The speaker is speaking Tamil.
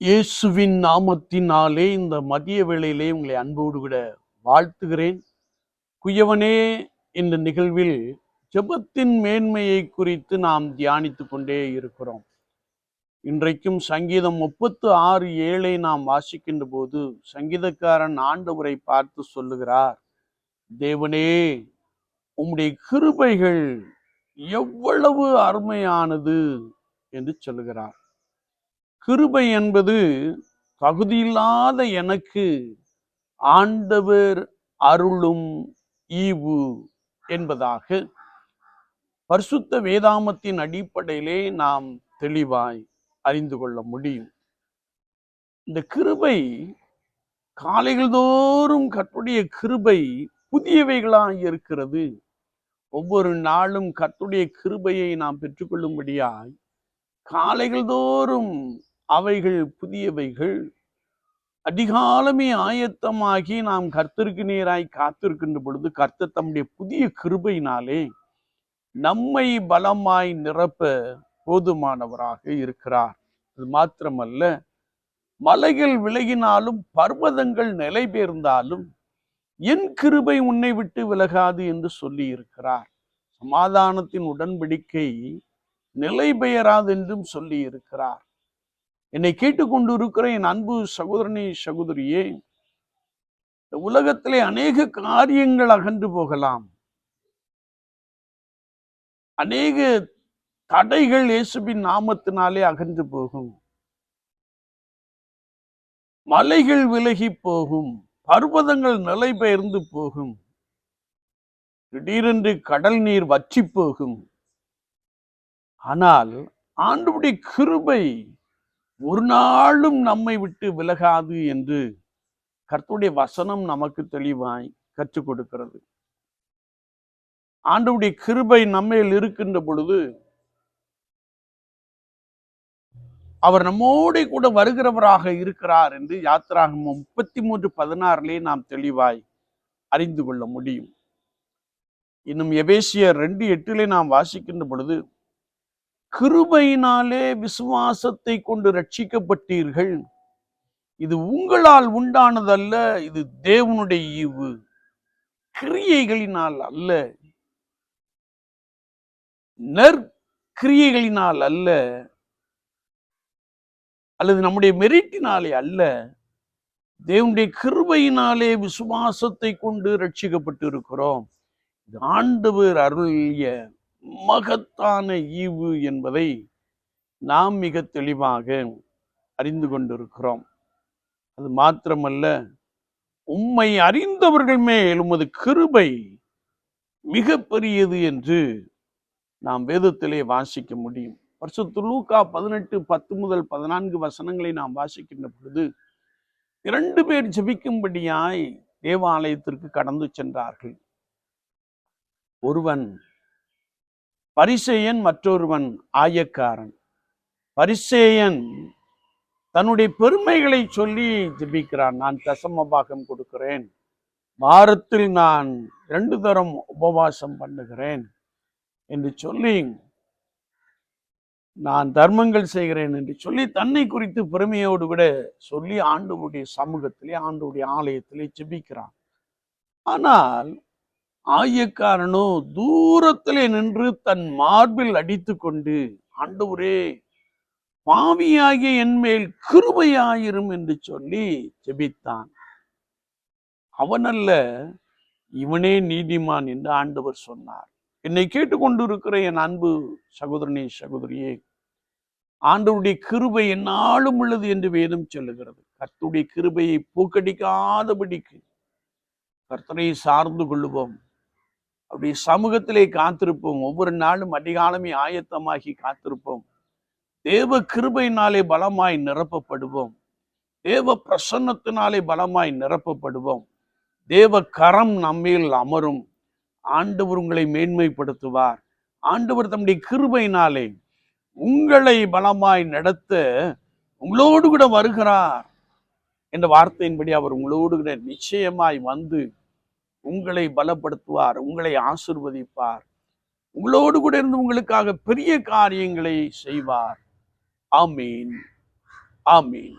இயேசுவின் நாமத்தினாலே இந்த மதிய வேளையிலே உங்களை அன்போடு விட வாழ்த்துகிறேன். குயவனே இந்த நிகழ்வில் ஜெபத்தின் மேன்மையை குறித்து நாம் தியானித்து கொண்டே இருக்கிறோம். இன்றைக்கும் சங்கீதம் முப்பத்து ஆறு ஏழை நாம் வாசிக்கின்ற போது சங்கீதக்காரன் ஆண்டவரை பார்த்து சொல்லுகிறார் தேவனே உம்முடைய கிருபைகள் எவ்வளவு அருமையானது என்று சொல்லுகிறார். கிருபை என்பது தகுதியில்லாத எனக்கு ஆண்டவர் அருளும் ஈவு என்பதாக பரிசுத்த வேதாமத்தின் அடிப்படையிலே நாம் தெளிவாய் அறிந்து கொள்ள முடியும். இந்த கிருபை காலைகள் தோறும் கற்றுடைய கிருபை புதியவைகளாய் இருக்கிறது. ஒவ்வொரு நாளும் கர்த்தருடைய கிருபையை நாம் பெற்றுக்கொள்ளும்படியாய் காலைகள் தோறும் அவைகள் புதியவைகள். அதிகாலமே ஆயத்தமாகி நாம் கர்த்தருக்கு நேராய் காத்திருக்கின்ற பொழுது கர்த்தர் தம்முடைய புதிய கிருபையினாலே நம்மை பலமாய் நிரப்ப போதுமானவராக இருக்கிறார். அது மாத்திரமல்ல மலைகள் விலகினாலும் பர்வதங்கள் நிலை பெயர்ந்தாலும் என் கிருபை உன்னை விட்டு விலகாது என்று சொல்லி இருக்கிறார். சமாதானத்தின் உடன்படிக்கை நிலை பெயராது என்றும் சொல்லி இருக்கிறார். என்னை கேட்டுக்கொண்டு இருக்கிற என் அன்பு சகோதரனே சகோதரியே இந்த உலகத்திலே அநேக காரியங்கள் அகன்று போகலாம். அநேக தடைகள் இயேசுவின் நாமத்தினாலே அகன்று போகும். மலைகள் விலகி போகும். பர்வதங்கள் நிலை பெயர்ந்து போகும். திடீரென்று கடல் நீர் வற்றி போகும். ஆனால் ஆண்டுபடி கிருபை ஒரு நாளும் நம்மை விட்டு விலகாது என்று கர்த்தருடைய வசனம் நமக்கு தெளிவாய் கற்றுக் கொடுக்கிறது. ஆண்டவுடைய கிருபை நம்மையில் இருக்கின்ற பொழுது அவர் நம்மோடு கூட வருகிறவராக இருக்கிறார் என்று யாத்திராகமம் முப்பத்தி மூன்று பதினாறிலே நாம் தெளிவாய் அறிந்து கொள்ள முடியும். இன்னும் எபேசியர் ரெண்டு எட்டிலே நாம் வாசிக்கின்ற பொழுது கிருபையினாலே விசுவாசத்தை கொண்டு ரட்சிக்கப்பட்டீர்கள் இது உங்களால் உண்டானதல்ல இது தேவனுடைய ஈவு. கிரியைகளினால் அல்ல. நற்கிரியைகளினால் அல்ல. அல்லது நம்முடைய மெரிட்டினாலே அல்ல. தேவனுடைய கிருபையினாலே விசுவாசத்தை கொண்டு ரட்சிக்கப்பட்டு இருக்கிறோம் இது ஆண்டவர் அருளிய மகத்தான ஈவு என்பதை நாம் மிக தெளிவாக அறிந்து கொண்டிருக்கிறோம். அது மாத்திரமல்ல உம்மை அறிந்தவர்கள் மேல் உமது கிருபை மிக பெரியது என்று நாம் வேதத்திலே வாசிக்க முடியும். வருஷத்து லூக்கா பதினெட்டு பத்து முதல் பதினான்கு வசனங்களை நாம் வாசிக்கின்ற பொழுது இரண்டு பேர் ஜெபிக்கும்படியாய் தேவாலயத்திற்கு கடந்து சென்றார்கள். ஒருவன் பரிசேயன் மற்றொருவன் ஆயக்காரன். பரிசேயன் தன்னுடைய பெருமைகளை சொல்லி ஜெபிக்கிறான். நான் தசம பாகம் கொடுக்கிறேன். வாரத்தில் நான் ரெண்டு தரம் உபவாசம் பண்ணுகிறேன் என்று சொல்லி நான் தர்மங்கள் செய்கிறேன் என்று சொல்லி தன்னை குறித்து பெருமையோடு கூட சொல்லி ஆண்டவருடைய சமூகத்திலே ஆண்டவருடைய ஆலயத்திலே ஜெபிக்கிறான். ஆனால் ஆயக்காரனோ தூரத்திலே நின்று தன் மார்பில் அடித்து கொண்டு ஆண்டவரே பாவியாகிய என் மேல் கிருபையாயிரும் என்று சொல்லி ஜெபித்தான். அவனல்ல இவனே நீதிமான் என்று ஆண்டவர் சொன்னார். என்னை கேட்டுக்கொண்டிருக்கிற என் அன்பு சகோதரனே சகோதரியே ஆண்டவருடைய கிருபை என்னாலும் உள்ளது என்று வேதம் சொல்லுகிறது. கர்த்தருடைய கிருபையை பூக்கடிக்காதபடிக்கு கர்த்தரை சார்ந்து கொள்ளுவோம். அப்படி சமூகத்திலே காத்திருப்போம். ஒவ்வொரு நாளும் அதிகாலமே ஆயத்தமாகி காத்திருப்போம். தேவ கிருபையினாலே பலமாய் நிரப்பப்படுவோம். தேவ பிரசன்னத்தினாலே பலமாய் நிரப்பப்படுவோம். தேவ கரம் நம்மில் அமரும். ஆண்டவர் உங்களை மேன்மைப்படுத்துவார். ஆண்டவர் தம்முடைய கிருபையினாலே உங்களை பலமாய் நடத்த உங்களோடு கூட வருகிறார். என்ற வார்த்தையின்படி அவர் உங்களோடு கூட நிச்சயமாய் வந்து உங்களை பலப்படுத்துவார் உங்களை ஆசிர்வதிப்பார். உங்களோடு கூட இருந்து உங்களுக்காக பெரிய காரியங்களை செய்வார். ஆமீன். ஆமீன்.